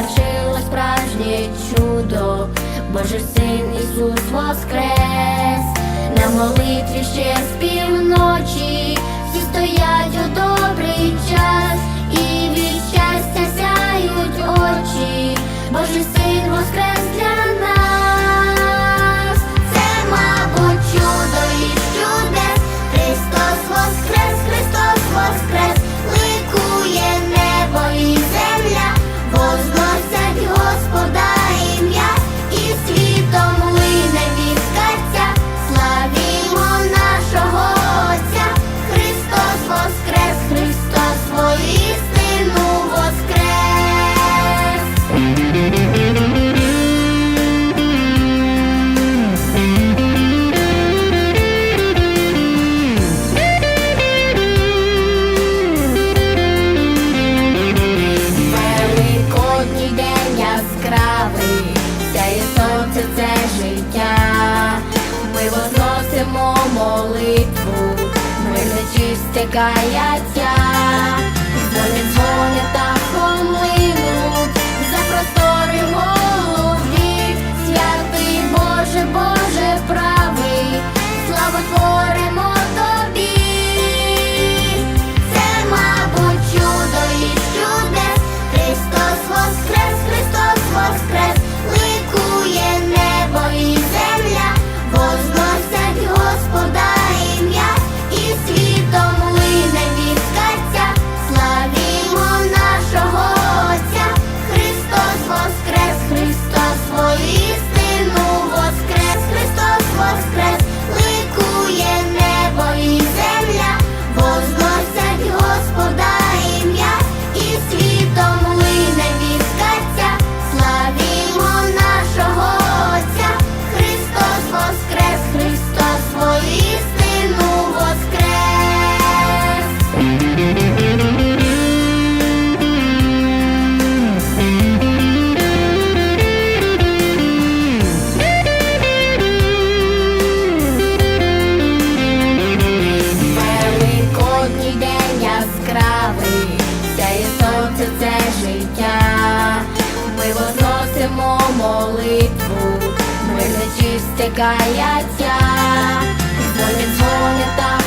звершилось справжнє чудо, Божий син Ісус воскрес, на молитві ще з півночі, всі стоять у добрий час, і від щастя сяють очі, Божий син воскрес. втекається, вони дзвони та поминуть, за простори голові, святий Боже, Боже правий, славотворимо. молитву, мир стікає, стягається, дзвонять дзвонять та.